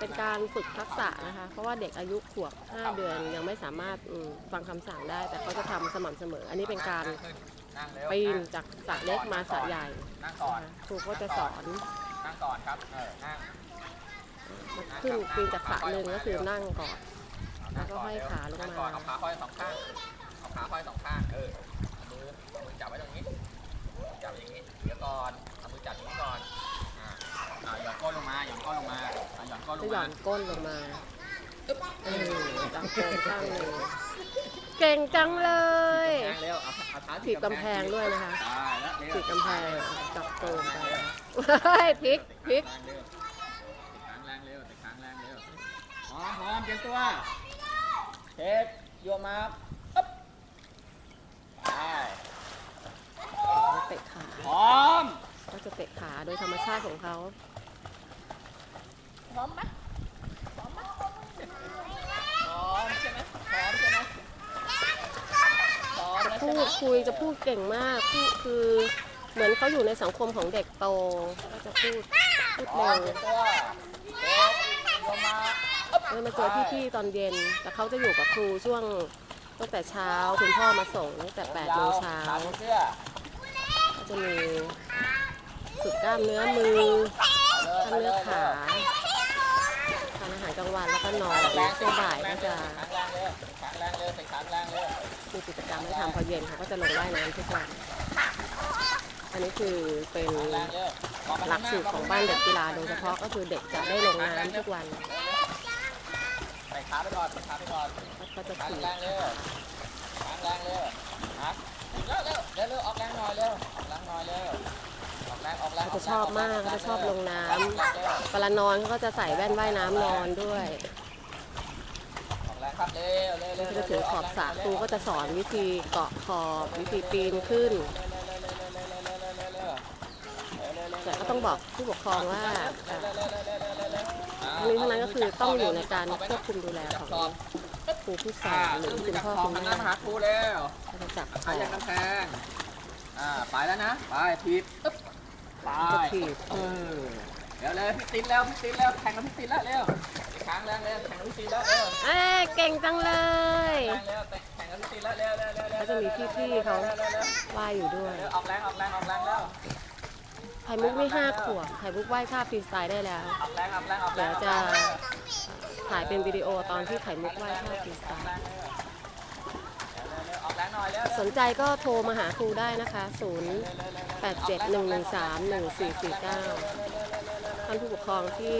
เป็นการฝึกทักษะนะคะ เพราะว่าเด็กอายุขวบ 5 เดือนยังไม่สามารถอืมฟังคำสั่งได้ แต่เขาจะทำสม่ำเสมอ อันนี้เป็นการนั่งเร็วปีนจากสระเล็กมาสระใหญ่นั่งก่อนนคะครูก็จะสอนนั่งก่อนครับ เออ นั่งขึ้นปีนจากสระหนึ่งก็คือนั่งก่อน แล้วก็ห้อยขาลงมา นั่ก่อนเอาขาห้อยสองข้าง เอาขาห้อยสองข้าง เออเอามือเอามือจับไว้ตรงนี้ จับอย่างนี้ เดี๋ยวก่อน เอามือจับอย่างนี้ก่อน อ่าอ่าหย่อนก้นลงมาหย่อนก้นลงมา อ่าหย่อนก้นลจะงหย่มาอนก้นลงมาเออจับโครงข้างหนึ่งเก่งจังเลยแรงเร็วเอาเอาเท้าถีบกำแพงด้วยนะคะ ได้แล้วเร็วถีบกำแพงจับโครงไปเฮ้ยพลิกพลิกแรงเร็วติดค้างแรงเร็วติดค้างแรงเร็วพร้อมพร้อมเตรียมตัวเช็คโยนมาอึ๊บไปเตะขาพร้อม ก็จะเตะขาโดยธรรมชาติของเขา พร้อมไหมพร้อมไหมพร้อมใช่ไหมพร้อมใช่ไหมพร้อมแล้วใช่พูไหมดคุยจะพูดเก่งมากพูดคือเหมือนเขาอยู่ในสังคมของเด็กโตก็จะพูดพูดพร้อเร็มวเตรียมตัวเช็คโยนมาอึ๊บเออมาเจอพี่ๆตอนเย็น แต่เขาจะอยู่กับครูช่วงตั้งแต่เช้าคุณพ่อมาส่งตั้งแต่8โมงเช้าขดูเสื้อก็จะมีฝึกกล้ามเนื้อมือเอาเลยกล้ามเอาเลเนื้อยขาทานอาหารก ลางวันแล้วก็นอนแรงช่วงบ่ายก็จะแรงเร็วแรงเร็วใส่ขังแรงเร็วมีกิจกรรมให้ทำพอเย็นเขาก็จะลงว่ายน้ำทุกวัน อันนี้คือเป็นหลักสูตรของบ้านเด็กกีฬาโดยเฉพาะก็คือเด็กจะได้ลงน้ำทุกวันใส่ขาไปก่อนใส่ขาไปก่อนก็จะขังขี่แรงเร็วขังแรงเร็วฮะเร็วเร็วเร็วออกแรงหน่อยเร็วแรงหน่อยเร็ว เขาจะชอบมากเขาจะชอบลงน้ำออกแรงเร็วเวลานอนเขาก็จะใส่แว่นว่ายน้ำนอนด้วยออกแรงครับเร็วเร็วเร็วก็จะถึงขอบสระครูก็จะสอนวิธีเกาะขอบวิธีปีนขึ้น แต่ก็ต้องบอกผู้ปกครองว่าเอ่อทั้งนี้ทั้งนั้นก็คือต้องอยู่ในการควบคุมดูแลของครูผู้สอนหรือคุณพ่อคุณหันหแม่น้ามาหาครูเร็วก็จะจับคขาอยันกำแพงอ่าไปแล้วนะ ไปทีบอึ๊บ ไปจะถีบเออเร็วเร็วพี่ติ๊นแล้วพี่ติ๊นแล้วแข่งกับพี่ติ๊นแล้วเร็วค้างแรงเร็วแข่งกับพี่ติ๊นแล้วเร็วเอ้ยเก่งจังเลยแรงเร็วแข่งกับพี่ติ๊นแล้วเร็วเร็วเร็วเร็วก็จะมีพี่ๆเขาว่ายอยู่ด้วยเร็วออกแรงออกแรงออกแรงเร็วไข่มุกนี่ห้าขวบไข่มุกว่ายท่าฟรีสไตล์ได้แล้วออกแรงออกแรงออกแรเดี๋งยวจะถ่ายเป็นวิดีโอตอนที่ไข่มุกว่ายท่าฟรีสไตล์ ออกแรงหน่อยเร็ว สนใจก็โทรมาหาครูได้นะคะ 0 8 7 1 1 3 1 4 4 9 ท่านผู้ปกครองที่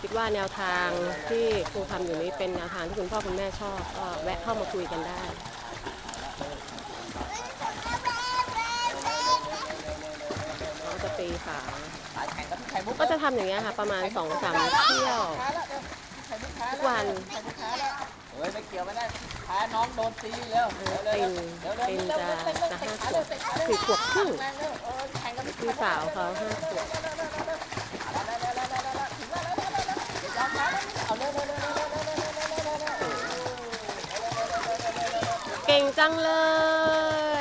คิดว่าแนวทางที่ครูทำอยู่นี้เป็นแนวทางที่คุณพ่อคุณแม่ชอบก็แวะเข้ามาคุยกันได้ ก็จะตีขาสายก็จะทำอย่างเงี้ยค่ะ ประมาณ2อสามเที่ยวทุกวัน เฮ้ยไม่เกี่ยวไม่ได้แพ้น้องโดนตีเร็วเออตินตินจะจะห้าขวบสี่ขวบครึ่งพี่สาวเขาห้าขวบเก่งจังเล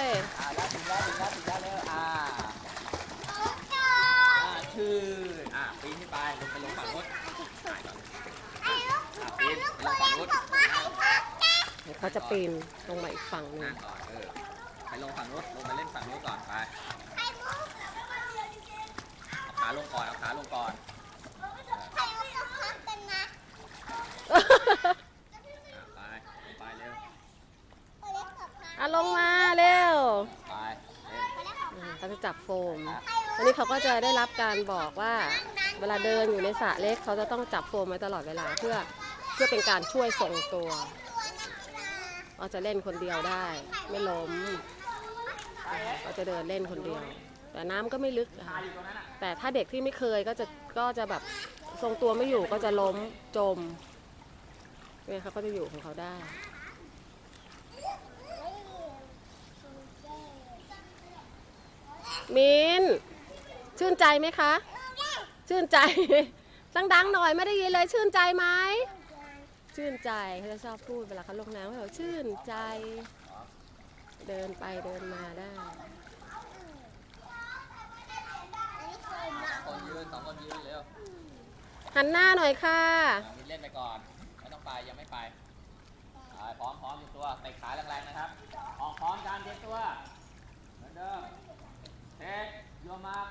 ยอ่าแล้วถึงแล้วถึงแล้วถึงแล้วเร็วอ่าอ่าชื่ออ่าปีนขึ้นไปลงไปลงฝั่งนู้นถ่ายก่อนอ่าปีนไปลงฝั่งนู้น เดี๋ยวเขาจะปีนลงมาอีกฝั่งหนึ่นั่งงก่อนเออไปลงฝั่งนู้นลงไปเล่นฝั่งนู้นก่อนไปเอาขาลงก่อนเอาขาลงก่อนอ่าไปไปเร็วอะลงมาเร็วไปเล่นอืมเขาจะจับโฟมวันนี้เขาก็จะได้รับการบอกว่า เวลาเดินอยู่ในสระเล็กเขาจะต้องจับโฟมไว้ตลอดเวลาเพื่อเพื่อเป็นการช่วยทรงตัว เขาจะเล่นคนเดียวได้ ไม่ล้มเขาจะเดินเล่นคนเดียว แต่น้ำก็ไม่ลึกค่ะแต่ถ้าเด็กที่ไม่เคยก็จะก็จะแบบทรงตัวไม่อยู่ก็จะล้มจมเนี่ยเขาก็จะอยู่ของเขาได้มินชื่นใจไหมคะ ชื่นใจดังๆหน่อยไม่ได้ยินเลยชื่นใจไหม ชื่นใจเขาจะชอบพูดเวลาเขาลงน้ำเขาบอกชื่นใจ เดินไปเดินมาได้คนยืนสองคนยืนเร็หันหน้าหน่อยค่ะมีเล่นไปก่อนไม่ต้องไปยังไม่ไปพร้อมพร้อมตัวเตะขาแรงๆนะครับ ออกพร้อมการเตรียมตัวเหมือนเดิมเทคโยมา